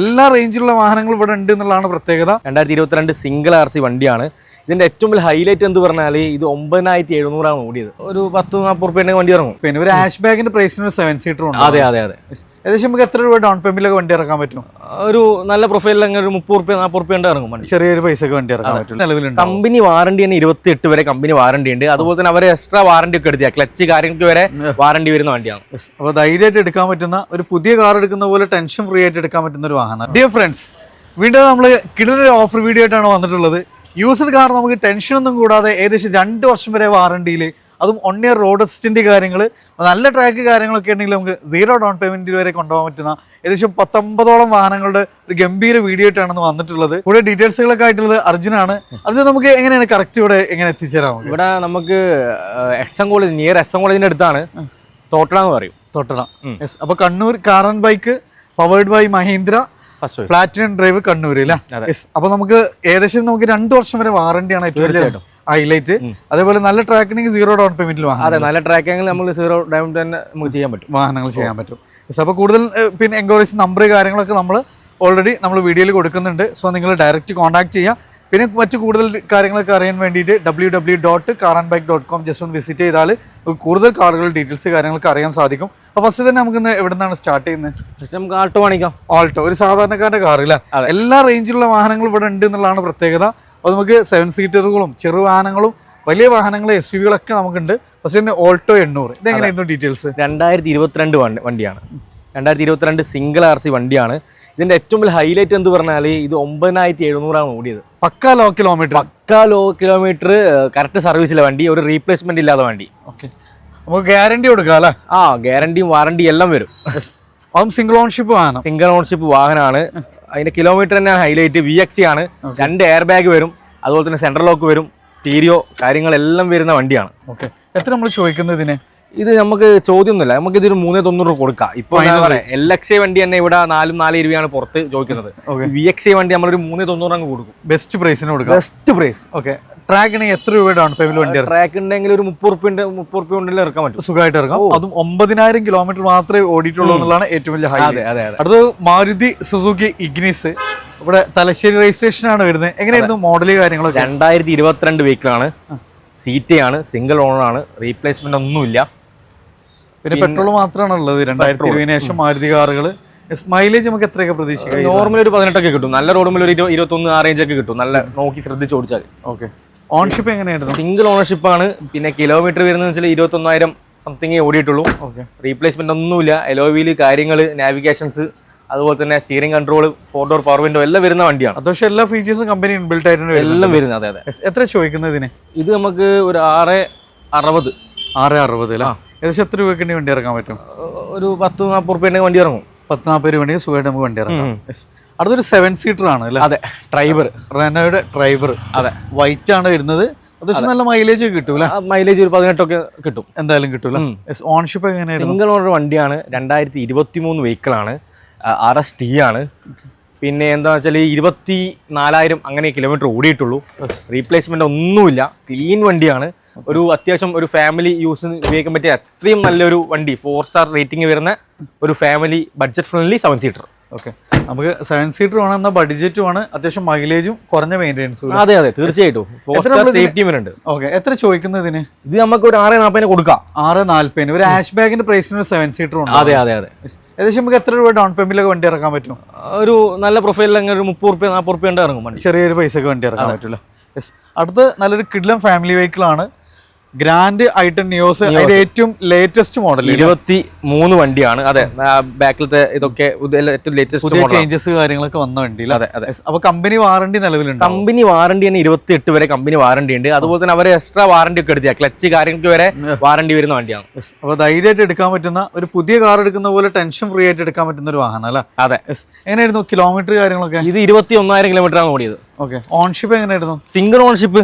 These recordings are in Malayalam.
എല്ലാ റേഞ്ചിലുള്ള വാഹനങ്ങളും ഇവിടെ ഉണ്ട് എന്നുള്ളതാണ് പ്രത്യേകത. രണ്ടായിരത്തി ഇരുപത്തിരണ്ട് സിംഗിൾ ആർ സി വണ്ടിയാണ്. ഇതിന്റെ ഏറ്റവും വലിയ ഹൈലൈറ്റ് എന്ന് പറഞ്ഞാൽ ഇത് ഒമ്പതിനായിരത്തി എഴുന്നൂറാണ് ഓടിയത്. ഒരു പത്ത് നാൽപ്പത് റുപ്യേന്റെ വണ്ടി ഇറങ്ങും. പിന്നെ ഒരു ആഷ് ബാഗിന്റെ പ്രൈസിന് ഒരു സെവൻ സീറ്റർ ഉണ്ട്. അതെ അതെ അതെ. ഏകദേശം നമുക്ക് എത്ര രൂപ ഡൗൺ പേയ്മെന്റിലൊക്കെ വണ്ടി ഇറക്കാൻ പറ്റും? ഒരു നല്ല പ്രൊഫൈലിൽ അങ്ങനെ ഒരു മുപ്പത് റുപ്യ നാൽപ്പത് റുപ്യ ഇറങ്ങും വണ്ടി. ചെറിയൊരു പൈസക്ക് വണ്ടി ഇറക്കാൻ പറ്റും. നിലവിലുണ്ട്? കമ്പനി വാറണ്ടി തന്നെ ഇരുപത്തി എട്ട് വരെ കമ്പനി വാറണ്ടി ഉണ്ട്. അതുപോലെ തന്നെ അവർ എക്സ്ട്രാ വാറണ്ടി ഒക്കെ എടുത്തിയാ. ക്ലച്ച് കാര്യങ്ങൾക്ക് വരെ വാറണ്ടി വരുന്ന വണ്ടിയാണ്. അപ്പോൾ ധൈര്യമായിട്ട് എടുക്കാൻ പറ്റുന്ന ഒരു പുതിയ കാർ എടുക്കുന്ന പോലെ ടെൻഷൻ ഫ്രീ ആയിട്ട് എടുക്കാൻ പറ്റുന്ന ഒരു വാഹനം. ഡിയർ ഫ്രണ്ട്സ് വീണ്ടും നമ്മൾ കിടലൊരു ഓഫർ വീഡിയോ ആയിട്ടാണ് വന്നിട്ടുള്ളത്. യൂസ്ഡ് കാർ നമുക്ക് ടെൻഷനൊന്നും കൂടാതെ ഏകദേശം രണ്ട് വർഷം വരെ വാറണ്ടിയിൽ അതും വൺ ഇയർ റോഡ് അസിസ്റ്റന്റ് കാര്യങ്ങൾ നല്ല ട്രാക്ക് കാര്യങ്ങളൊക്കെ ഉണ്ടെങ്കിൽ നമുക്ക് സീറോ ഡൗൺ പേയ്മെന്റ് വരെ കൊണ്ടുപോകാൻ പറ്റുന്ന ഏകദേശം പത്തൊമ്പതോളം വാഹനങ്ങളുടെ ഒരു ഗംഭീര വീഡിയോ ആയിട്ടാണ് വന്നിട്ടുള്ളത്. കൂടെ ഡീറ്റെയിൽസുകളൊക്കെ ആയിട്ടുള്ളത് അർജുനാണ്. അർജുൻ നമുക്ക് എങ്ങനെയാണ് കറക്റ്റ് ഇവിടെ എങ്ങനെ എത്തിച്ചേരാം ഇവിടെ നമുക്ക് S M college near S M കോളേജിന്റെ അടുത്താണ്. തോട്ടണ എന്ന് പറയും. തോട്ടണ എസ് അപ്പൊ Kannur car and bike powered by Mahindra. Platinum drive Kannur അപ്പൊ നമുക്ക് ഏകദേശം നമുക്ക് രണ്ടു വർഷം വരെ വാറണ്ടിയാണ് ഏറ്റവും വലിയ. ഹൈലൈറ്റ് അതേപോലെ നല്ല ട്രാക്കിംഗ് സീറോ ഡൗൺ പേയ്മെന്റിൽ അതെ നല്ല ട്രാക്കിങ്ങിൽ നമ്മൾ സീറോ ഡൗൺ തന്നെ നമുക്ക് ചെയ്യാൻ പറ്റും. വാഹനങ്ങൾ ചെയ്യാൻ പറ്റും. അപ്പോൾ കൂടുതൽ പിന്നെ എൻക്വയറീസ് നമ്പർ കാര്യങ്ങളൊക്കെ നമ്മൾ ഓൾറെഡി നമ്മൾ വീഡിയോയിൽ കൊടുക്കുന്നുണ്ട്. സോ നിങ്ങൾ ഡയറക്റ്റ് കോൺടാക്ട് ചെയ്യുക പിന്നെ മറ്റു കൂടുതൽ കാര്യങ്ങളൊക്കെ അറിയാൻ വേണ്ടിയിട്ട് W W dot car and bike dot com just ഒന്ന് വിസിറ്റ് ചെയ്താൽ കൂടുതൽ കാറുകളുടെ ഡീറ്റെയിൽസ് കാര്യങ്ങളൊക്കെ അറിയാൻ സാധിക്കും. അപ്പോൾ ഫസ്റ്റ് തന്നെ നമുക്ക് എവിടെ നിന്നാണ് സ്റ്റാർട്ട് ചെയ്യുന്നത്? ഫസ്റ്റ് നമുക്ക് ആൾട്ടോ കാണിക്കാം. ആൾട്ടോ ഒരു സാധാരണക്കാരന്റെ കാർ ഇല്ല എല്ലാ റേഞ്ചിലുള്ള വാഹനങ്ങളും ഇവിടെ ഉണ്ട് എന്നുള്ളതാണ് പ്രത്യേകത. അപ്പോൾ നമുക്ക് സെവൻ സീറ്ററുകളും ചെറു വാഹനങ്ങളും വലിയ വാഹനങ്ങൾ എസ് യു വികളൊക്കെ നമുക്കുണ്ട്. പക്ഷേ തന്നെ ഓൾട്ടോ എണ്ണൂറ്. ഇതെങ്ങനെയായിരുന്നു ഡീറ്റെയിൽസ് രണ്ടായിരത്തി ഇരുപത്തിരണ്ട് വണ്ടി വണ്ടിയാണ്. രണ്ടായിരത്തി ഇരുപത്തിരണ്ട് സിംഗിൾ ആർ സി വണ്ടിയാണ്. ഇതിന്റെ ഏറ്റവും വലിയ ഹൈലൈറ്റ് എന്ന് പറഞ്ഞാൽ ഇത് ഒമ്പതിനായിരത്തി എഴുന്നൂറാണ് ഓടിയത്. പക്കാ ലോ കിലോമീറ്റർ പക്കാ ലോ കിലോമീറ്റർ കറക്റ്റ് സർവീസിലെ വണ്ടി ഒരു റീപ്ലേസ്മെന്റ് ഇല്ലാത്ത വണ്ടി. ഓക്കെ നമുക്ക് ഗ്യാരണ്ടി കൊടുക്കാം അല്ലേ? ആ ഗ്യാരണ്ടിയും വാറണ്ടിയും എല്ലാം വരും. അതും സിംഗിൾ ഓൺഷിപ്പ് വാഹനം സിംഗിൾ ഓൺഷിപ്പ് വാഹനമാണ് അതിന്റെ കിലോമീറ്റർ തന്നെയാണ് ഹൈലൈറ്റ് വി എക്സി ആണ്. രണ്ട് എയർ ബാഗ് വരും. അതുപോലെ തന്നെ സെൻട്രൽ ലോക്ക് വരും. സ്റ്റീരിയോ കാര്യങ്ങളെല്ലാം വരുന്ന വണ്ടിയാണ്. ഓക്കെ എത്ര നമ്മൾ ചോദിക്കുന്നത് ഇതിന്? ഇത് നമുക്ക് ചോദ്യമൊന്നുമില്ല. നമുക്ക് ഇതൊരു മൂന്നേ തൊണ്ണൂറ് കൊടുക്കാം. ഇപ്പൊ എൽ എക്സ് ഐ വണ്ടി തന്നെ ഇവിടെ നാലും നാല് ഇരുപതാണ് പുറത്ത് ചോദിക്കുന്നത്. വി എക്സ് ഐ വണ്ടി നമ്മളൊരു മൂന്നേ തൊണ്ണൂറ് അങ്ങ് കൊടുക്കും. ബെസ്റ്റ് പ്രൈസിന് കൊടുക്കാം. ബെസ്റ്റ് പ്രൈസ് ഓക്കെ ട്രാക്കിന് എത്ര രൂപ ഡൗൺ പേയ്മെന്റ് വണ്ടി ട്രാക്ക് ഉണ്ടെങ്കിൽ ഒരു മുപ്പത് റുപ്യന്റെ മുപ്പത് റുപ്യ ഉണ്ടെങ്കിൽ ഇറക്കാൻ പറ്റും. സുഖമായിട്ട് ഇറക്കാം. അതും ഒമ്പതിനായിരം കിലോമീറ്റർ മാത്രമേ ഓടിയിട്ടുള്ളൂ എന്നുള്ളതാണ് ഏറ്റവും വലിയ ഹൈ അതെ അതെ അതെ. അടുത്തത് മാരുതി സുസുക്കി ഇഗ്നിസ് ഇവിടെ തലശ്ശേരി രജിസ്ട്രേഷൻ ആണ് വരുന്നത്. എങ്ങനെയായിരുന്നു മോഡൽ കാര്യങ്ങളൊക്കെ? രണ്ടായിരത്തി ഇരുപത്തിരണ്ട് വെഹിക്കിളാണ് സീറ്റയാണ് ആണ് സിംഗിൾ ഓണർ ആണ്. റീപ്ലേസ്മെന്റ് ഒന്നുമില്ല. പിന്നെ പെട്രോൾ മാത്രമാണ് ഉള്ളത് രണ്ടായിരത്തി ഇരുപതിന് ശേഷം മാരുതി കാറുകൾ മൈലേജ് നമുക്ക് എത്രയൊക്കെ പ്രതീക്ഷിക്കാം? നോർമൽ ഒരു പതിനെട്ടൊക്കെ കിട്ടും. നല്ല റോഡുമ്പോൾ ഒരു ഇരുപത് ഇരുപത്തൊന്ന് ആ റേഞ്ച് ഒക്കെ കിട്ടും. നല്ല നോക്കി ശ്രദ്ധിച്ച് ഓടിച്ചാൽ ഓക്കെ. ഓൺഷിപ്പ് എങ്ങനെയായിരുന്നു? സിംഗിൾ ഓണർഷിപ്പ് ആണ്. പിന്നെ കിലോമീറ്റർ വരുന്നത് വെച്ചാൽ ഇരുപത്തൊന്നായിരം സംതിങ് ഓടിയിട്ടുള്ളൂ. ഓക്കെ. റീപ്ലേസ്മെന്റ് ഒന്നുമില്ല. എലോവിയിൽ കാര്യങ്ങൾ നാവിഗേഷൻസ് അതുപോലെ തന്നെ steering control four door power window എല്ലാം വരുന്ന വണ്ടിയാണ്. അത്യാവശ്യം എല്ലാ ഫീച്ചേഴ്സും കമ്പനി ഇൻബിൽട്ട് ആയിട്ടുണ്ട് എല്ലാം വരുന്നത്. അതെ അതെ. എത്ര എത്ര ചോദിക്കുന്നതിന് ഇത് നമുക്ക് ഒരു ആറ് അറുപത്. ആറ് അറുപത് അല്ലേ? ഏകദേശം എത്ര രൂപയ്ക്ക് വണ്ടി ഇറക്കാൻ പറ്റും? ഒരു പത്ത് നാൽപ്പത് റുപ്യ വണ്ടി ഇറങ്ങും. പത്ത് നാൽപ്പത് രൂപ ഉണ്ടെങ്കിൽ സുഖമായിട്ട് നമുക്ക് വണ്ടി ഇറങ്ങാം. അടുത്തൊരു സെവൻ സീറ്റർ ആണ് അല്ലേ? അതെ ഡ്രൈവർ റെനോയുടെ ഡ്രൈവർ അതെ. വൈറ്റ് ആണ് വരുന്നത്. അത്യാവശ്യം നല്ല മൈലേജ് കിട്ടൂല മൈലേജ് ഒരു പതിനെട്ടൊക്കെ കിട്ടും. എന്തായാലും കിട്ടൂല ഓൺഷിപ്പ് എങ്ങനെയായിരുന്നു? സിംഗിൾ ഓണർ വണ്ടിയാണ്. രണ്ടായിരത്തി ഇരുപത്തി മൂന്ന് വെഹിക്കിളാണ് ആർ എസ് ടി ആണ്. പിന്നെ എന്താ വെച്ചാൽ ഇരുപത്തി നാലായിരം അങ്ങനെ കിലോമീറ്റർ ഓടിയിട്ടുള്ളൂ. റീപ്ലേസ്മെന്റ് ഒന്നുമില്ല. ക്ലീൻ വണ്ടിയാണ്. ഒരു അത്യാവശ്യം ഒരു ഫാമിലി യൂസിന് ഉപയോഗിക്കാൻ പറ്റിയ അത്രയും നല്ലൊരു വണ്ടി ഫോർ സ്റ്റാർ റേറ്റിംഗ് വരുന്ന ഒരു family budget friendly seven seater okay നമുക്ക് സെവൻ സീറ്റർ ആണ് എന്നാൽ ബഡ്ജറ്റും ആണ്. അത്യാവശ്യം മൈലേജും കുറഞ്ഞ മെയിന്റെനൻസും അതെ അതെ തീർച്ചയായിട്ടും. സേഫ്റ്റി വരുന്നുണ്ട്. ഓക്കെ എത്ര ചോദിക്കുന്നതിന് ഇത് നമുക്ക് ഒരു ആറ് നാൽപ്പതിന് കൊടുക്കാം. ആറ് നാൽപ്പതിന് ഒരു ആഷ് ബാഗിന്റെ പ്രൈസിന് ഒരു സെവൻ സീറ്റർ ഉണ്ട്? അതെ അതെ അതെ. ഏകദേശം നമുക്ക് എത്ര രൂപ ഡൗൺ പേയ്മെന്റിലൊക്കെ വണ്ടി ഇറക്കാൻ പറ്റും? ഒരു നല്ല പ്രൊഫൈലിൽ അങ്ങനെ ഒരു മുപ്പത് റുപ്യ നാൽപ്പത് റുപ്യ ഉണ്ട് ഇറങ്ങും ചെറിയൊരു പൈസക്ക് വണ്ടി ഇറക്കാൻ പറ്റില്ല യെസ് അടുത്ത് നല്ലൊരു കിഡ്ലം ഫാമിലി വെഹിക്കിൾ ആണ്. ഗ്രാൻഡ് ഐട്ടൺ നിയോസ് അതിന്റെ ഏറ്റവും ലേറ്റസ്റ്റ് മോഡൽ ഇരുപത്തി മൂന്ന് വണ്ടിയാണ്. അതെ ബാക്കിലത്തെ ഇതൊക്കെ ഏറ്റവും ലേറ്റസ്റ്റ് ചേഞ്ചസ് കാര്യങ്ങളൊക്കെ വന്ന വണ്ടിയിൽ അതെ അതെ. അപ്പൊ കമ്പനി വാറണ്ടി നിലവിലുണ്ട്? കമ്പനി വാറണ്ടി തന്നെ ഇരുപത്തി എട്ട് വരെ കമ്പനി വാറണ്ടി ഉണ്ട്. അതുപോലെ തന്നെ അവർ എക്സ്ട്രാ വാറണ്ടി ഒക്കെ എടുത്തിയ. ക്ലച്ച് കാര്യങ്ങൾക്ക് വരെ വാറണ്ടി വരുന്ന വണ്ടിയാണ്. അപ്പൊ ധൈര്യമായിട്ട് എടുക്കാൻ പറ്റുന്ന ഒരു പുതിയ കാർ എടുക്കുന്ന പോലെ ടെൻഷൻ ഫ്രീ ആയിട്ട് എടുക്കാൻ പറ്റുന്ന ഒരു വാഹനം അല്ലേ? അതെ. എങ്ങനെയായിരുന്നു കിലോമീറ്റർ കാര്യങ്ങളൊക്കെ? ഇത് ഇരുപത്തി ഒന്നായിരം കിലോമീറ്റർ ആണ് ഓടിയത്. ഓക്കെ ഓൺഷിപ്പ് എങ്ങനെയായിരുന്നു? സിംഗിൾ ഓൺഷിപ്പ്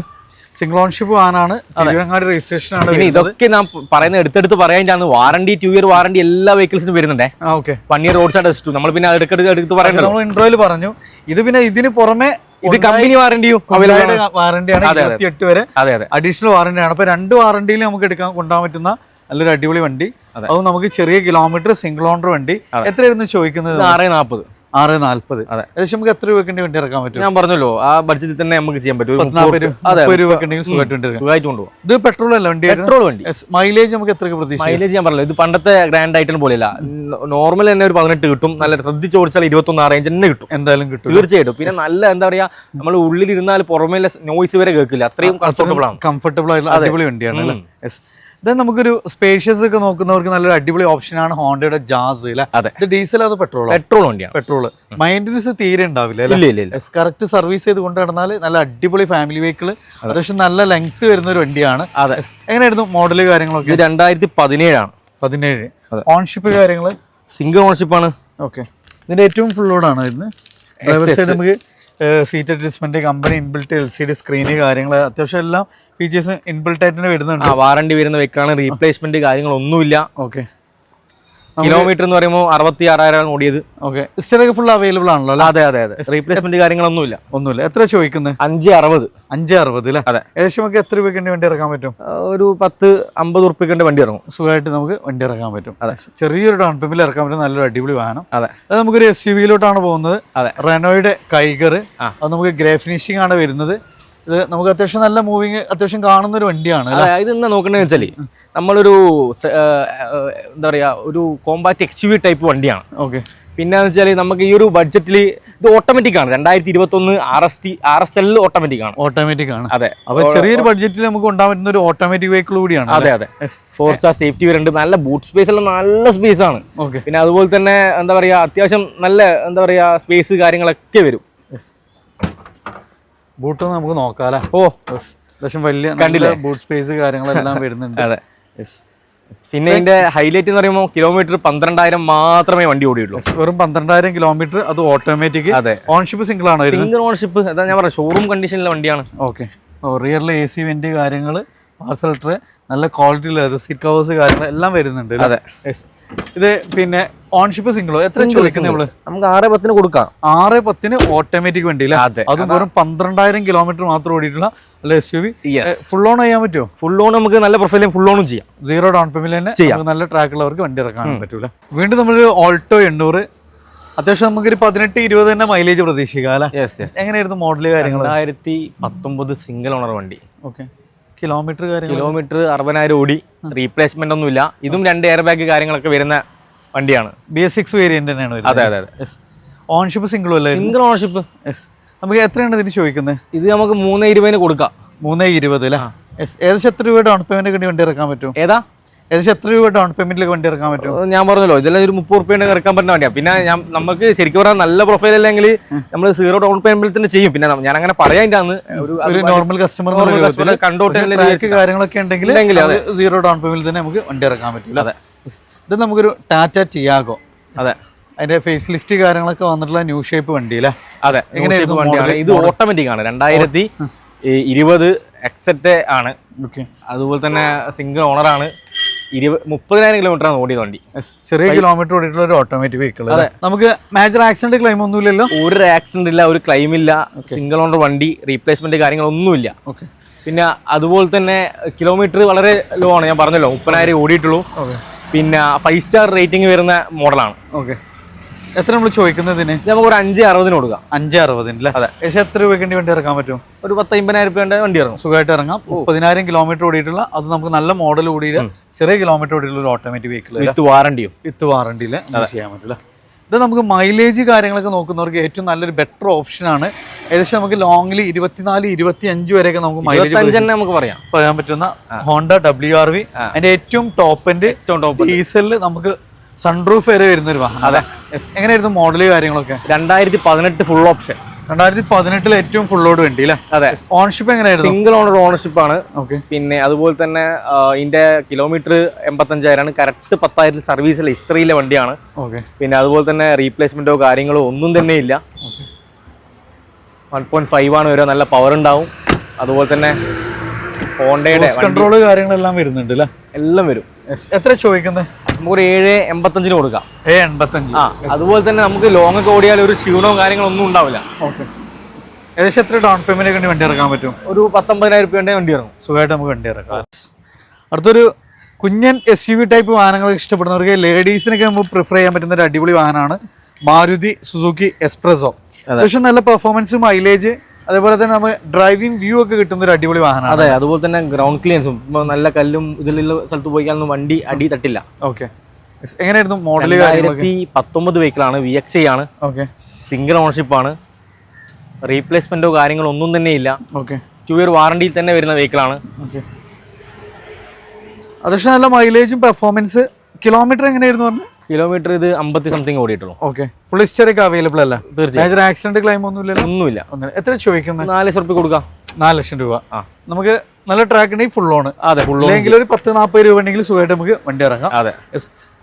സിംഗിൾ ഓൺഷിപ്പ് വാഹനമാണ് തിരുവങ്ങാടി രജിസ്ട്രേഷൻ ആണ് ഇതൊക്കെ ഞാൻ പറയുന്ന എടുത്തെടുത്ത് പറയാൻ വാറണ്ടി ടു ഇയർ വാറണ്ടി എല്ലാ വെഹിക്കിൾസിനും വരുന്നുണ്ടേ. Okay one year road side test നമ്മൾ പിന്നെ എടുക്കെടുത്ത് എടുത്ത് പറയുന്നത് നമ്മൾ ഇൻട്രോയിൽ പറഞ്ഞു. ഇത് പിന്നെ ഇതിന് പുറമെ ഇത് കമ്പനി വാറണ്ടിയും വാറണ്ടിയാണ് അതെ, അതെ. ഇരുപത്തി എട്ട് വരെ അതെ അതെ. അഡീഷണൽ വാറണ്ടിയാണ് അപ്പൊ രണ്ട് വാറണ്ടിയിൽ നമുക്ക് എടുക്കാൻ കൊണ്ടുപോകാൻ പറ്റുന്ന നല്ലൊരു അടിപൊളി വണ്ടി. അതെ. നമുക്ക് ചെറിയ കിലോമീറ്റർ സിംഗിൾ ഓണർ വണ്ടി. എത്രയായിരുന്നു ചോദിക്കുന്നത്? ആറ് നാൽപ്പത്. ആറ് നാല്പത്. ഏകദേശം നമുക്ക് എത്ര രൂപയ്ക്ക് വേണ്ടി ഇറക്കാൻ പറ്റും? ഞാൻ പറഞ്ഞല്ലോ ആ ബഡ്ജറ്റിൽ തന്നെ നമുക്ക് ചെയ്യാൻ പറ്റും. രൂപ ഇത് പെട്രോൾ അല്ല വണ്ടി പെട്രോൾ വണ്ടി. മൈലേജ് നമുക്ക് എത്ര പ്രതീക്ഷ മൈലേജ് ഞാൻ പറഞ്ഞു ഇത് പണ്ടത്തെ ഗ്രാൻഡ് ഐറ്റം പോലെയല്ല. നോർമൽ തന്നെ ഒരു പതിനെട്ട് കിട്ടും. നല്ല ശ്രദ്ധിച്ച് ഓടിച്ചാൽ ഇരുപത്തൊന്ന് ആ റേഞ്ച് തന്നെ കിട്ടും. എന്തായാലും കിട്ടും തീർച്ചയായിട്ടും. പിന്നെ നല്ല എന്താ പറയാ നമ്മൾ ഉള്ളിലിരുന്നാൽ പുറമേ നോയ്സ് വരെ കേൾക്കില്ല. അത്രയും കംഫർട്ടബിൾ ആണ്. കംഫർട്ടബിൾ ആയിട്ടുള്ള അടിപൊളി വണ്ടിയാണ് ഇത് നമുക്കൊരു സ്പേഷ്യസ് ഒക്കെ നോക്കുന്നവർക്ക് നല്ലൊരു അടിപൊളി ഓപ്ഷനാണ് ഹോണ്ടയുടെ ജാസ് അല്ലേ അതെ. ഇത് ഡീസൽ അത് പെട്രോൾ പെട്രോൾ വണ്ടിയാണ് പെട്രോൾ മൈന്റനൻസ് തീരെ ഉണ്ടാവില്ല കറക്റ്റ് സർവീസ് ചെയ്ത് കൊണ്ട് നടന്നാൽ നല്ല അടിപൊളി ഫാമിലി വെഹിക്കിൾ അത്യാവശ്യം നല്ല ലെങ്ത് വരുന്ന ഒരു വണ്ടിയാണ്. അതെ. എങ്ങനെയായിരുന്നു മോഡൽ കാര്യങ്ങളൊക്കെ? രണ്ടായിരത്തി പതിനേഴാണ് പതിനേഴ്. ഓൺഷിപ്പ് കാര്യങ്ങൾ സിംഗിൾ ഓൺഷിപ്പ് ആണ്. ഓക്കെ ഇതിന്റെ ഏറ്റവും ഫുൾ ലോഡാണ് ഇതിന് ഡ്രൈവർ സൈഡ് നമുക്ക് seat adjustment company inbuilt L C D screen കാര്യങ്ങൾ അത്യാവശ്യം എല്ലാം ഫീച്ചേഴ്സ് ഇൻബിൾട്ട് ആയിട്ട് വരുന്നുണ്ട്. ആ വാറണ്ടി വരുന്ന വെക്കാണ്. റീപ്ലേസ്മെന്റ് കാര്യങ്ങളൊന്നുമില്ല. ഓക്കെ കിലോമീറ്റർ എന്ന് പറയുമ്പോൾ അറുപത്തി ആറായിരം ഓടിയത്. ഓക്കെ. ഇസ്റ്ററൊക്കെ ഫുൾ അവൈലബിൾ ആണല്ലോ അതെ അതെ അതെ. റീപ്ലേസ്മെന്റ് കാര്യങ്ങളൊന്നുമില്ല. ഒന്നുമില്ല. എത്ര ചോദിക്കുന്നത് അഞ്ച് അറുപത്. അഞ്ച് അറുപത് അല്ലേ അതെ. ഏകദേശം നമുക്ക് എത്ര രൂപയ്ക്ക് വണ്ടി ഇറക്കാൻ പറ്റും? ഒരു പത്ത് അമ്പത് ഉറുപ്പിക്കേണ്ട വണ്ടി ഇറങ്ങും. സുഖമായിട്ട് നമുക്ക് വണ്ടി ഇറക്കാൻ പറ്റും. അതെ. ചെറിയൊരു ഡൗൺ പേയ്മെന്റ് ഇറക്കാൻ പറ്റും നല്ലൊരു അടിപൊളി വാഹനം. അതെ. അത് നമുക്കൊരു എസ് യു വിയിലോട്ടാണ് പോകുന്നത്. അതെ. റെനോയുടെ കൈകർ അത് നമുക്ക് ഗ്രേ ഫിനിഷിംഗ് ആണ് വരുന്നത്. ഇത് നമുക്ക് അത്യാവശ്യം നല്ല മൂവിങ് അത്യാവശ്യം കാണുന്ന ഒരു വണ്ടിയാണ് ഇത് എന്താ നോക്കണ്ടെന്ന് വെച്ചാൽ നമ്മളൊരു എന്താ പറയുക ഒരു compact X U V type വണ്ടിയാണ്. ഓക്കെ. പിന്നെ വെച്ചാൽ നമുക്ക് ഈ ഒരു ബഡ്ജറ്റിൽ ഇത് ഓട്ടോമാറ്റിക് ആണ്. രണ്ടായിരത്തി ഇരുപത്തി ഒന്ന് R S T R S L automatic ആണ്. ഓട്ടോമാറ്റിക് ആണ്. അതെ. അപ്പൊ ചെറിയൊരു ബഡ്ജറ്റിൽ നമുക്ക് ഉണ്ടാൻ പറ്റുന്ന ഒരു ഓട്ടോമാറ്റിക് വെഹിക്കിൾ കൂടിയാണ് അതെ അതെ. ഫോർ സ്റ്റാർ സേഫ്റ്റി വരുന്നുണ്ട്. നല്ല ബൂട്ട് സ്പേസ് ഉള്ള നല്ല സ്പേസ് ആണ്. ഓക്കെ. പിന്നെ അതുപോലെ തന്നെ എന്താ പറയാ അത്യാവശ്യം നല്ല എന്താ പറയാ സ്പേസ് കാര്യങ്ങളൊക്കെ വരും. ബൂട്ട് നമുക്ക് നോക്കാലോ ഓ. അത്യാവശ്യം വലിയ കണ്ടില്ല? ബൂട്ട് സ്പേസ് കാര്യങ്ങളെല്ലാം വരുന്നുണ്ട്. അതെ. പിന്നെ ഇതിന്റെ ഹൈലൈറ്റ് എന്ന് പറയുമ്പോൾ കിലോമീറ്റർ പന്ത്രണ്ടായിരം മാത്രമേ വണ്ടി ഓടിയുള്ളൂ വെറും പന്ത്രണ്ടായിരം കിലോമീറ്റർ അത് ഓട്ടോമാറ്റിക് അതെ. ഓൺഷിപ്പ് സിംഗിൾ ആണ് സിംഗിൾ ഓൺഷിപ്പ് അതാ ഞാൻ പറയാം ഷോറൂം കണ്ടീഷനിലെ വണ്ടിയാണ്. ഓക്കെ ഓ റിയറിൽ എ സി വെന്റ് കാര്യങ്ങൾ പാർസൽ ട്രേ നല്ല ക്വാളിറ്റി ലെതർ സീറ്റ് കവേഴ്സ് കാര്യങ്ങൾ എല്ലാം വരുന്നുണ്ട് അതെ. ഇത് പിന്നെ ഓൺഷിപ്പ് സിംഗിളോ എത്ര ചോദിക്കുന്നത് നമ്മൾ? നമുക്ക് ആറ് പത്തിന് കൊടുക്കാം. ആറ് പത്തിന് ഓട്ടോമാറ്റിക് വണ്ടി അല്ലേ? അതെ. വെറും പന്ത്രണ്ടായിരം കിലോമീറ്റർ മാത്രം ഓടിയിട്ടുള്ള S U V full on ചെയ്യാൻ പറ്റുമോ ഫുൾ ഓൺ നമുക്ക് നല്ല പ്രൊഫൈലും ഫുൾ ഓണും ചെയ്യാം. സീറോ ഡൗൺ പേയ്മെന്റ് തന്നെ ചെയ്യാം. നല്ല ട്രാക്ക് ഉള്ളവർക്ക് വണ്ടി ഇറക്കാൻ പറ്റൂല. വീണ്ടും നമ്മൾ ഓൾട്ടോ എണ്ണൂറ്. അത്യാവശ്യം നമുക്കൊരു പതിനെട്ട് ഇരുപത് തന്നെ മൈലേജ് പ്രതീക്ഷിക്കാം അല്ലേ? എങ്ങനെയായിരുന്നു മോഡൽ കാര്യങ്ങൾ രണ്ടായിരത്തി പത്തൊമ്പത് സിംഗിൾ ഓണർ വണ്ടി. ഓക്കെ കിലോമീറ്റർ കിലോമീറ്റർ അറുപതിനായിരം ഓടി റീപ്ലേസ്മെന്റ് ഒന്നുമില്ല. ഇതും രണ്ട് എയർ ബാഗ് കാര്യങ്ങളൊക്കെ വരുന്ന വണ്ടിയാണ്. ബി എസ് സിക്സ് വേരിയന്റ് തന്നെയാണ് അതെ അതെ. അതെ ഓൺഷിപ്പ് സിംഗിൾ അല്ലേ സിംഗിൾ ഓൺഷിപ്പ് യെസ് നമുക്ക് എത്രയാണ് ഇതിന് ചോദിക്കുന്നത് ഇത് നമുക്ക് മൂന്ന് ഇരുപതിന് കൊടുക്കാം. മൂന്ന് ഇരുപത് അല്ലേ? ഏകദേശം എത്ര രൂപ ഡൗൺ പേയ്മെന്റ് വേണ്ടി വണ്ടി ഇറക്കാൻ പറ്റും? ഏതാ? ഏകദേശം എത്ര രൂപ ഡൗൺ പേയ്മെന്റിലേക്ക് വണ്ടി ഇറക്കാൻ പറ്റും? ഞാൻ പറഞ്ഞല്ലോ ഇതെല്ലാം ഒരു മുപ്പത് റുപ്യ ഇറക്കാൻ പറ്റുന്ന വണ്ടിയാണ് പിന്നെ ഞാൻ നമുക്ക് ശരിക്കും പറഞ്ഞാൽ നല്ല പ്രൊഫൈൽ അല്ലെങ്കിൽ നമ്മൾ സീറോ ഡൗൺ പേയ്മെന്റ് തന്നെ ചെയ്യും. പിന്നെ ഞാൻ അങ്ങനെ പറയാന്റെ അന്ന്. ഒരു നോർമൽ കസ്റ്റമർ കണ്ടോട്ടെ കാര്യങ്ങളൊക്കെ ഉണ്ടെങ്കിൽ സീറോ ഡൗൺ പേയ്മെന്റ് തന്നെ നമുക്ക് വണ്ടി ഇറക്കാൻ പറ്റില്ല അതെ. ഇത് നമുക്കൊരു ടാറ്റ ടിയാഗോ അതെ. അതിന്റെ ഫേസ് ലിഫ്റ്റ് കാര്യങ്ങളൊക്കെ വന്നിട്ടുള്ള ന്യൂ ഷേപ്പ് വണ്ടി അല്ലേ? അതെ. എങ്ങനെയായിരുന്നു model? ഇത് ഓട്ടോമാറ്റിക് ആണ്. രണ്ടായിരത്തി ഇരുപത് എക്സെറ്റ് ആണ്. അതുപോലെ തന്നെ സിംഗിൾ ഓണർ ആണ്. ഇരുപത് മുപ്പതിനായിരം കിലോമീറ്റർ ഓടിയത് വണ്ടി. ചെറിയ കിലോമീറ്റർ ഓടിയിട്ടുള്ള ഒരു ഓട്ടോമാറ്റിക് വെഹിക്കിൾ നമുക്ക് മേജർ ആക്സിഡന്റ് ക്ലെയിം ഒന്നുമില്ലല്ലോ? ഒരു ആക്സിഡന്റ് ഇല്ല ഒരു ക്ലെയിം ഇല്ല. സിംഗിൾ ഓണർ വണ്ടി റീപ്ലേസ്മെന്റ് കാര്യങ്ങളൊന്നുമില്ല ഓക്കെ പിന്നെ അതുപോലെ തന്നെ കിലോമീറ്റർ വളരെ ലോ ആണ്. ഞാൻ പറഞ്ഞല്ലോ മുപ്പതിനായിരം ഓടിയിട്ടുള്ളൂ. പിന്നെ ഫൈവ് സ്റ്റാർ റേറ്റിംഗ് വരുന്ന മോഡലാണ് ഓക്കെ എത്ര നമ്മൾ ചോദിക്കുന്നതിന്? നമുക്ക് ഒരു അഞ്ച് അറുപതിന് കൊടുക്കാം. അഞ്ച് അറുപതിന് അല്ലേ അതെ. എത്ര രൂപയ്ക്ക് വണ്ടി ഇറക്കാൻ പറ്റും? ഒരു പത്ത് അമ്പതിനായിരം രൂപ വണ്ടി ഇറങ്ങും. സുഖമായിട്ട് ഇറങ്ങാം. മുപ്പതിനായിരം കിലോമീറ്റർ ഓടിയിട്ടുള്ള അത് നമുക്ക് നല്ല മോഡൽ കൂടി ചെറിയ കിലോമീറ്റർ ഓടിയിട്ടുള്ള ഒരു ഓട്ടോമാറ്റിക് വെഹിക്കിൾ വിത്ത് വാറണ്ടിയും. വിത്ത് വാറണ്ടിയിൽ ചെയ്യാൻ പറ്റില്ല ഇത് നമുക്ക് മൈലേജ് കാര്യങ്ങളൊക്കെ നോക്കുന്നവർക്ക് ഏറ്റവും നല്ലൊരു ബെറ്റർ ഓപ്ഷനാണ് ഏകദേശം നമുക്ക് ലോങ്ങിൽ ഇരുപത്തിനാല് ഇരുപത്തി അഞ്ച് വരെയൊക്കെ നമുക്ക് മൈലേജ് നമുക്ക് പറയാം. പറയാൻ പറ്റുന്ന ഹോണ്ട ഡബ്ല്യു ആർ വി അതിന്റെ ഏറ്റവും ടോപ്പിന്റെ ഏറ്റവും ടോപ്പ് ഡീസലിൽ നമുക്ക് സൺറൂഫ് വരെ വരുന്ന ഒരു വാഹനം. അതെ. എങ്ങനെയായിരുന്നു മോഡൽ കാര്യങ്ങളൊക്കെ? രണ്ടായിരത്തി പതിനെട്ട് ഫുൾ ഓപ്ഷൻ രണ്ടായിരത്തി പതിനെട്ടിൽ ഏറ്റവും ഫുൾ ലോഡ് വണ്ടി അല്ലേ അതെ. ഓണർഷിപ്പ് എങ്ങനെയായിരുന്നു? സിംഗിൾ ഓണർ ഓണർഷിപ്പ് ആണ്. ഓക്കെ പിന്നെ അതുപോലെ തന്നെ ഇതിന്റെ കിലോമീറ്റർ എൺപത്തഞ്ചായിരമാണ് കറക്റ്റ് പത്തായിരത്തിൽ സർവീസിലെ ഹിസ്റ്ററിയിലെ വണ്ടിയാണ്. ഓക്കെ പിന്നെ അതുപോലെ തന്നെ റീപ്ലേസ്മെന്റോ കാര്യങ്ങളോ ഒന്നും തന്നെ ഇല്ല. വൺ പോയിന്റ് ഫൈവ് ആണ് വരിക. നല്ല പവർ ഉണ്ടാവും. അതുപോലെ തന്നെ ഹോണ്ടയുടെ കൺട്രോൾ കാര്യങ്ങളെല്ലാം വരുന്നുണ്ട് അല്ലേ എല്ലാം വരും. എത്ര ചോദിക്കുന്നത് നമുക്കൊരു ഏഴ് എൺപത്തഞ്ചിന് കൊടുക്കാം. ഏ എൺപത്തഞ്ച്. ആ അതുപോലെ തന്നെ നമുക്ക് ലോങ് ഒക്കെ ഓടിയാൽ ഒരു ക്ഷീണവും കാര്യങ്ങളൊന്നും ഉണ്ടാവില്ല. ഓക്കെ. ഏകദേശം എത്ര ഡൗൺ പേയ്മെന്റ് വേണ്ടി വണ്ടി ഇറക്കാൻ പറ്റും? ഒരു പത്തൊമ്പതിനായിരം രൂപ വണ്ടി ഇറങ്ങും. സുഖമായിട്ട് നമുക്ക് വണ്ടി ഇറക്കാം. അടുത്തൊരു കുഞ്ഞൻ എസ് യു വി ടൈപ്പ് വാഹനങ്ങൾ ഇഷ്ടപ്പെടുന്നവർക്ക് ലേഡീസിനൊക്കെ നമുക്ക് പ്രിഫർ ചെയ്യാൻ പറ്റുന്ന ഒരു അടിപൊളി വാഹനമാണ് മാരുതി സുസുക്കി എക്സ്പ്രസോ അതെ. അത്യാവശ്യം നല്ല പെർഫോമൻസ് മൈലേജ് അതേപോലെ തന്നെ നമുക്ക് ഡ്രൈവിംഗ് വ്യൂ ഒക്കെ കിട്ടുന്ന ഒരു അടിപൊളി വാഹനമാണ്. അതെ അതുപോലെ തന്നെ ഗ്രൗണ്ട് ക്ലിയൻസും നല്ല കല്ലും ഇതിലുള്ള സ്ഥലത്ത് പോയി കഴിഞ്ഞാൽ വണ്ടി അടി തട്ടില്ല. ഓക്കെ എങ്ങനെയായിരുന്നു മോഡൽ രണ്ടായിരത്തി പത്തൊമ്പത് വെഹിക്കിളാണ് വി എക്സ് ഐ ആണ്. ഓക്കെ സിംഗിൾ ഓണർഷിപ്പ് ആണ്. റീപ്ലേസ്മെന്റോ കാര്യങ്ങളോ ഒന്നും തന്നെ ഇല്ല. ഓക്കെ ടു ഇയർ വാറണ്ടിയിൽ തന്നെ വരുന്ന വെഹിക്കിളാണ് ഓക്കെ അത്യാവശ്യം നല്ല മൈലേജും പെർഫോമൻസ് കിലോമീറ്റർ എങ്ങനെയായിരുന്നു പറഞ്ഞു കിലോമീറ്റർ ഇത് അമ്പത്തി സംതിങ് ഓടിയിട്ടുള്ളൂ. ഓക്കെ ഫുൾ ഹിസ്റ്ററിക്ക് അവൈലബിൾ അല്ല? തീർച്ചയായും. ആക്സിഡന്റ് ക്ലെയിം ഒന്നുമില്ല. ഒന്നും എത്ര ചോദിക്കുന്നത് നാല് ലക്ഷം റുപ്യ കൊടുക്കാം. നാല് ലക്ഷം രൂപ. ആ. നമുക്ക് നല്ല ട്രാക്ക് ഉണ്ടെങ്കിൽ ഫുൾ ഓൺ അതെ ഫുൾ അല്ലെങ്കിൽ ഒരു പത്ത് നാൽപ്പത് രൂപ ഉണ്ടെങ്കിൽ സുഖമായിട്ട് നമുക്ക് വണ്ടി ഇറങ്ങാം. അതെ.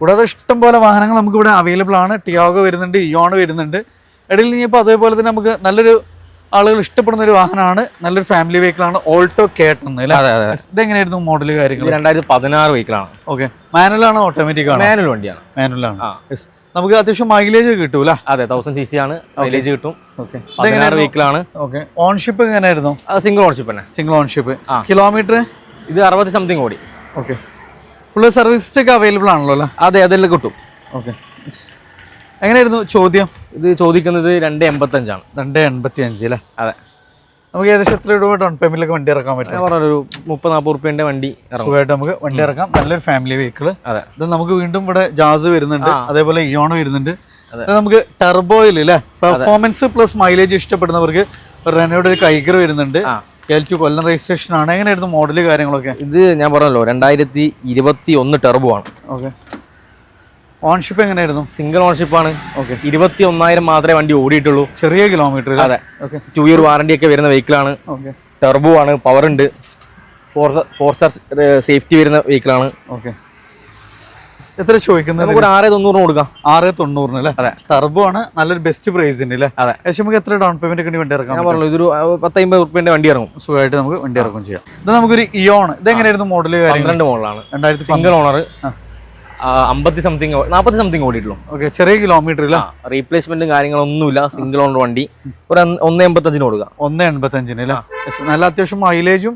കൂടാതെ ഇഷ്ടം പോലെ വാഹനങ്ങൾ നമുക്ക് ഇവിടെ അവൈലബിൾ ആണ്. ടിയാഗോ വരുന്നുണ്ട് ഇയോൺ വരുന്നുണ്ട്. ഇടയിൽ ഇനിയിപ്പോൾ അതേപോലെ തന്നെ നമുക്ക് നല്ലൊരു ആളുകൾ ഇഷ്ടപ്പെടുന്ന ഒരു വാഹനമാണ്. നല്ലൊരു ഫാമിലി വെഹിക്കിൾ ആണ്. ഓൾട്ടോ കേട്ടെന്ന്. ഇതെങ്ങനെയായിരുന്നു മോഡൽ കാര്യങ്ങൾ രണ്ടായിരത്തി പതിനാറ് വെഹിക്കിളാണ് ഓക്കെ മാനുവലാണ് ഓട്ടോമാറ്റിക് ആണ് മാനുവൽ വണ്ടിയാണ്. മാനുവലാണ്. നമുക്ക് അത്യാവശ്യം മൈലേജ് കിട്ടൂല? അതെ തൗസൻഡ് സി സി ആണ് മൈലേജ് കിട്ടും. വെഹിക്കിളാണ് ഓക്കെ ഓൺഷിപ്പ് എങ്ങനെയായിരുന്നു? സിംഗിൾ ഓൺഷിപ്പ് തന്നെ. സിംഗിൾ ഓൺഷിപ്പ് ആ. കിലോമീറ്റർ ഇത് അറുപത് സംതിങ് ഓടി. ഓക്കെ ഫുള്ള് സർവീസ് ഒക്കെ അവൈലബിൾ ആണല്ലോ അല്ലേ? അതെ അതെല്ലാം കിട്ടും. ഓക്കെ എങ്ങനെയായിരുന്നു ചോദ്യം? ഇത് ചോദിക്കുന്നത് രണ്ട് എൺപത്തഞ്ചാണ്. രണ്ട് എൺപത്തി അഞ്ച് അല്ലേ അതെ. നമുക്ക് ഏകദേശം എത്ര രൂപ ഡൗൺ പേയ്മെന്റിലൊക്കെ വണ്ടി ഇറക്കാൻ പറ്റും? ഒരു പറഞ്ഞൊരു മുപ്പത് നാൽപ്പത് റുപ്യന്റെ വണ്ടി സുഖമായിട്ട് നമുക്ക് വണ്ടി ഇറക്കാം. നല്ലൊരു ഫാമിലി വെഹിക്കിൾ അതെ. ഇത് നമുക്ക് വീണ്ടും ഇവിടെ ജാസ് വരുന്നുണ്ട്. അതേപോലെ ഇയോൺ വരുന്നുണ്ട്. നമുക്ക് ടർബോയിൽ അല്ലേ പെർഫോമൻസ് പ്ലസ് മൈലേജ് ഇഷ്ടപ്പെടുന്നവർക്ക് റെനോയുടെ ഒരു കൈഗർ വരുന്നുണ്ട്. എൽ ടു കൊല്ലം രജിസ്ട്രേഷൻ ആണ്. എങ്ങനെയായിരുന്നു മോഡൽ കാര്യങ്ങളൊക്കെ? ഇത് ഞാൻ പറഞ്ഞല്ലോ രണ്ടായിരത്തി ഇരുപത്തി ഒന്ന് ടെർബോ ആണ്. ഓക്കെ ഓൺഷിപ്പ് എങ്ങനെയായിരുന്നു? സിംഗിൾ ഓൺഷിപ്പ് ആണ്. ഓക്കെ ഇരുപത്തി ഒന്നായിരം മാത്രമേ വണ്ടി ഓടിയിട്ടുള്ളൂ. ചെറിയ കിലോമീറ്റർ അതെ. ഓക്കെ ടു ഇയർ വാറണ്ടി ഒക്കെ വരുന്ന വെഹിക്കിളാണ് ഓക്കെ ടെർബോ ആണ് പവർ ഉണ്ട്. ഫോർ ഫോർ സ്റ്റാർ സേഫ്റ്റി വരുന്ന വെഹിക്കിളാണ് ഓക്കെ എത്ര ചോദിക്കുന്നത് നമുക്ക് ആറ് തൊണ്ണൂറിന് കൊടുക്കാം. ആറ് തൊണ്ണൂറിന് അല്ലേ അതെ. ടർബോ ആണ് നല്ലൊരു ബെസ്റ്റ് പ്രൈസിന് അല്ലേ അതെ. ഏകദേശം നമുക്ക് എത്ര ഡൗൺ പേയ്മെന്റ് ഒക്കെ വണ്ടി ഇറക്കാം ഞാൻ പറഞ്ഞു ഇതൊരു പത്തമ്പത് റുപ്യന്റെ വണ്ടി ഇറങ്ങും. സുഖമായിട്ട് നമുക്ക് വണ്ടി ഇറക്കും ചെയ്യാം. ഇത് നമുക്കൊരു ഇയോൺ ഇത് എങ്ങനെയായിരുന്നു മോഡൽ രണ്ട് പന്ത്രണ്ട് മോഡലാണ് രണ്ടായിരത്തി സിംഗിൾ ഓണർ. അമ്പത്തി സംതിങ് നാൽപ്പത്തി സംതിങ് ഓടിയിട്ടുള്ളൂ. ഓക്കെ ചെറിയ കിലോമീറ്റർ ഇല്ല റീപ്ലേസ്മെന്റും കാര്യങ്ങളൊന്നുമില്ല സിംഗിൾ ഓണർ വണ്ടി. ഒരു ഒന്ന് എൺപത്തി എൺപത്തഞ്ചിന് കൊടുക്കുക ഒന്ന് എൺപത്തഞ്ചിന് അല്ലേ നല്ല അത്യാവശ്യം മൈലേജും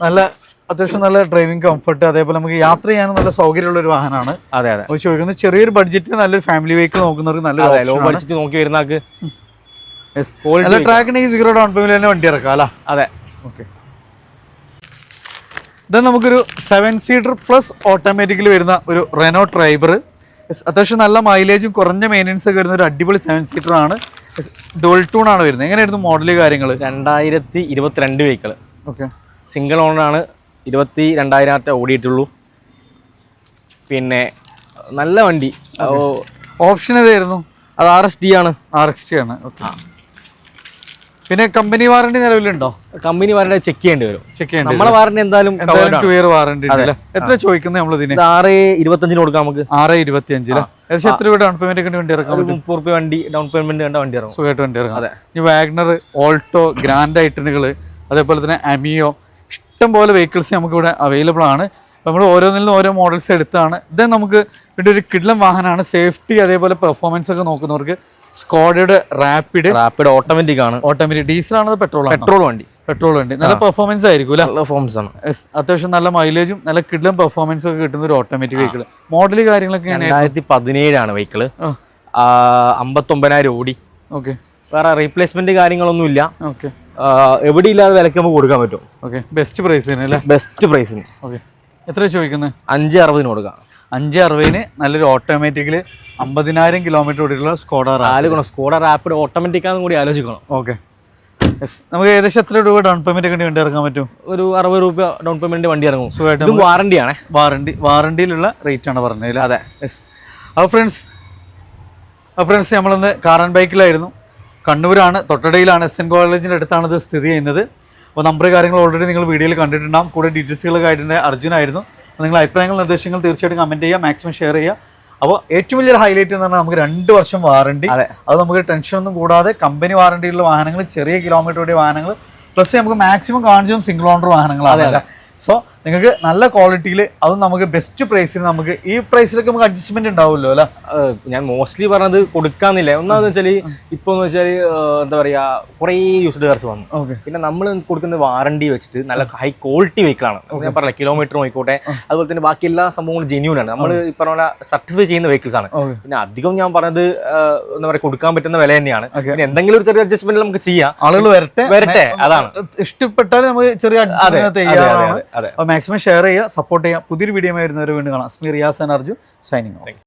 നല്ല അത്യാവശ്യം നല്ല ഡ്രൈവിംഗ് കംഫർട്ട് അതേപോലെ നമുക്ക് യാത്ര ചെയ്യാനും നല്ല സൗകര്യമുള്ള ഒരു വാഹനമാണ്. അതെ അതെ. ചോദിക്കുന്നത് ചെറിയൊരു ബഡ്ജറ്റ് നല്ലൊരു ഫാമിലി വെഹിക്കിൾ നോക്കുന്നവർക്ക് നല്ല ലോ ബഡ്ജറ്റ് നോക്കി വരുന്ന ആൾക്ക് Yes. നല്ല ട്രാക്ക് ഉണ്ടെങ്കിൽ സീറോ ഡൗൺ പേയ്മെന്റ് തന്നെ വണ്ടി ഇറക്കാം അല്ലേ? അതെ. ഓക്കെ ഇത് നമുക്കൊരു സെവൻ സീറ്റർ പ്ലസ് ഓട്ടോമാറ്റിക്കലി വരുന്ന ഒരു റെനോ ഡ്രൈവർ അത്യാവശ്യം നല്ല മൈലേജും കുറഞ്ഞ മെയിന്റെനൻസ് ഒക്കെ വരുന്ന ഒരു അടിപൊളി സെവൻ സീറ്റർ ആണ്. ഡോൾ ടൂൺ ആണ് വരുന്നത്. എങ്ങനെയായിരുന്നു മോഡൽ കാര്യങ്ങൾ രണ്ടായിരത്തി ഇരുപത്തിരണ്ട് വെഹിക്കിൾ ഓക്കെ സിംഗിൾ ഓണറാണ് ഇരുപത്തി രണ്ടായിരത്തെ ഓടിയിട്ടുള്ളൂ. പിന്നെ നല്ല വണ്ടി. ഓപ്ഷൻ ഏതായിരുന്നു? അത് ആർ എസ് ഡി ആണ്. ആർ എക്സ് ടി ആണ്. ഓക്കെ പിന്നെ കമ്പനി വാറണ്ടി നിലവിലുണ്ടോ? കമ്പനി വാറണ്ടി ചെക്ക് ചെയ്യേണ്ടി വരും. ചെക്ക് ചെയ്യേണ്ടി നമ്മളെ വാറണ്ടി എന്തായാലും ടു ഇയർ വാറണ്ടി എത്ര ചോദിക്കുന്നത് നമ്മൾ ഇതിന് ഇത് ആറ് ഇരുപത്തഞ്ചിന് കൊടുക്കാം നമുക്ക്. ആറ് ഇരുപത്തി അഞ്ചിൽ ഏകദേശം എത്ര രൂപ ഡൗൺ പേയ്മെന്റ് ഒക്കെ വണ്ടി ഇറക്കാം മുപ്പത് രൂപ വണ്ടി ഡൗൺ പേയ്മെന്റ് കണ്ട വണ്ടി ഇറങ്ങും സുഖമായിട്ട് വണ്ടി ഇറങ്ങാം. അതെ. ഈ വാഗ്നർ ഓൾട്ടോ ഗ്രാൻഡ് ഐറ്റനുകൾ അതേപോലെ തന്നെ അമിയോ ഇഷ്ടം പോലെ വെഹിക്കിൾസ് നമുക്ക് ഇവിടെ അവൈലബിൾ ആണ്. നമ്മൾ ഓരോന്നിൽ നിന്ന് ഓരോ മോഡൽസ് എടുത്താണ്. ഇത് നമുക്ക് ഇവിടെ ഒരു കിഡ്ലം വാഹനമാണ്. സേഫ്റ്റി അതേപോലെ പെർഫോമൻസ് ഒക്കെ നോക്കുന്നവർക്ക് സ്കോഡയുടെ റാപ്പിഡ് റാപ്പിഡ് ഓട്ടോമാറ്റിക് ആണ്. ഓട്ടോമാറ്റിക് ഡീസൽ ആണോ പെട്രോൾ പെട്രോൾ വണ്ടി. പെട്രോൾ വണ്ടി. നല്ല പെർഫോമൻസ് ആയിരിക്കും ഫോംസ് ആണ്. അത്യാവശ്യം നല്ല മൈലേജും നല്ല കിഡ്ലം പെർഫോമൻസും ഒക്കെ കിട്ടുന്ന ഒരു ഓട്ടോമാറ്റിക് വെഹിക്കിൾ മോഡൽ കാര്യങ്ങളൊക്കെ രണ്ടായിരത്തി പതിനേഴാണ് വെഹിക്കിൾ ആ. അമ്പത്തൊമ്പതിനായിരം ഓടി. ഓക്കെ വേറെ റീപ്ലേസ്മെന്റ് കാര്യങ്ങളൊന്നുമില്ല ഓക്കെ ആ, എവിടെ ഇല്ലാതെ വിലക്ക് നമുക്ക് കൊടുക്കാൻ പറ്റും. ഓക്കെ ബെസ്റ്റ് പ്രൈസിന് അല്ലേ? ബെസ്റ്റ് പ്രൈസിന് ഓക്കെ എത്ര ചോദിക്കുന്നത് അഞ്ച് അറുപതിന് കൊടുക്കാം. അഞ്ച് അറുപതിന് നല്ലൊരു ഓട്ടോമാറ്റിക്കൽ അമ്പതിനായിരം കിലോമീറ്റർ ഓടിയിട്ടുള്ള സ്കോഡർ ആലോചിക്കണം സ്കോഡ റാപ്പിഡ് ഓട്ടോമാറ്റിക് ആണെന്ന് കൂടി ആലോചിക്കണം. ഓക്കെ യെസ് നമുക്ക് ഏകദേശം എത്ര രൂപ ഡൗൺ പേയ്മെന്റ് ഒക്കെ വേണ്ടി ഇറക്കാൻ പറ്റും? ഒരു അറുപത് രൂപ ഡൗൺ പേയ്മെന്റ് വണ്ടി ഇറങ്ങും. സുഖമായിട്ട് ഇതും വാറണ്ടി ആണേ. വാറണ്ടി വാറണ്ടിയിലുള്ള റേറ്റ് ആണ് പറഞ്ഞത് അതെ. യെസ് അപ്പോൾ ഫ്രണ്ട്സ് അപ്പോൾ ഫ്രണ്ട്സ് നമ്മളിന്ന് കാർ ആൻഡ് ബൈക്കിലായിരുന്നു കണ്ണൂരാണ് തൊട്ടടയിലാണ്. എസ് എൻ കോളേജിന്റെ അടുത്താണ് ഇത് സ്ഥിതി ചെയ്യുന്നത്. അപ്പോൾ നമ്പർ കാര്യങ്ങൾ ഓൾറെഡി നിങ്ങൾ വീഡിയോയിൽ കണ്ടിട്ടുണ്ടാകും കൂടെ ഡീറ്റെയിൽസുകളൊക്കെ ആയിട്ടുണ്ട് അർജുനായിരുന്നു. നിങ്ങൾ അഭിപ്രായങ്ങൾ നിർദ്ദേശങ്ങൾ തീർച്ചയായിട്ടും കമന്റ് ചെയ്യുക മാക്സിമം ഷെയർ ചെയ്യുക. അപ്പോൾ ഏറ്റവും വലിയൊരു ഹൈലൈറ്റ് എന്ന് പറഞ്ഞാൽ നമുക്ക് രണ്ട് വർഷം വാറണ്ടി അതെ. നമുക്ക് ടെൻഷൻ ഒന്നും കൂടാതെ കമ്പനി വാറണ്ടിയുള്ള വാഹനങ്ങൾ ചെറിയ കിലോമീറ്റർ ഓടിയ വാഹനങ്ങൾ പ്ലസ് നമുക്ക് മാക്സിമം കാണിച്ചതും സിംഗിൾ ഓണർ വാഹനങ്ങളാണ് സോ നിങ്ങൾക്ക് നല്ല ക്വാളിറ്റിയിൽ അതും നമുക്ക് ബെസ്റ്റ് പ്രൈസിന് നമുക്ക് ഈ പ്രൈസിലൊക്കെ നമുക്ക് അഡ്ജസ്റ്റ്മെന്റ് ഉണ്ടാവുമല്ലോ അല്ല? ഞാൻ മോസ്റ്റ്ലി പറഞ്ഞത് കൊടുക്കാന്നില്ല. ഒന്നാമെന്ന് വെച്ചാൽ ഇപ്പൊ എന്ന് വെച്ചാൽ എന്താ പറയാ കുറേ യൂസ്ഡ് കാർസ് വന്നു പിന്നെ നമ്മൾ കൊടുക്കുന്ന വാറണ്ടി വെച്ചിട്ട് നല്ല ഹൈ ക്വാളിറ്റി വെഹിക്കിളാണ് ഞാൻ പറഞ്ഞ കിലോമീറ്റർ ആയിക്കോട്ടെ അതുപോലെ തന്നെ ബാക്കി എല്ലാ സംഭവങ്ങളും ജെന്യൂൻ ആണ്. നമ്മൾ ഈ പറഞ്ഞ സർട്ടിഫൈ ചെയ്യുന്ന വെഹിക്കിൾസ് ആണ്. പിന്നെ അധികം ഞാൻ പറഞ്ഞത് എന്താ പറയാ കൊടുക്കാൻ പറ്റുന്ന വില തന്നെയാണ്. പിന്നെ എന്തെങ്കിലും ഒരു ചെറിയ അഡ്ജസ്റ്റ്മെന്റ് നമുക്ക് ചെയ്യാം. ആളുകൾ വരട്ടെ. വരട്ടെ, അതാണ്. ഇഷ്ടപ്പെട്ടാൽ നമുക്ക് ചെറിയ അഡ്ജസ്റ്റ്മെന്റ് തയ്യാറാണ് അതെ. മാക്സിമം ഷെയർ ചെയ്യുക സപ്പോർട്ട് ചെയ്യുക. പുതിയൊരു വീഡിയോ വരുന്നവരെ വീണ്ടും കാണാം. സ്മി Riyas and Arjun signing off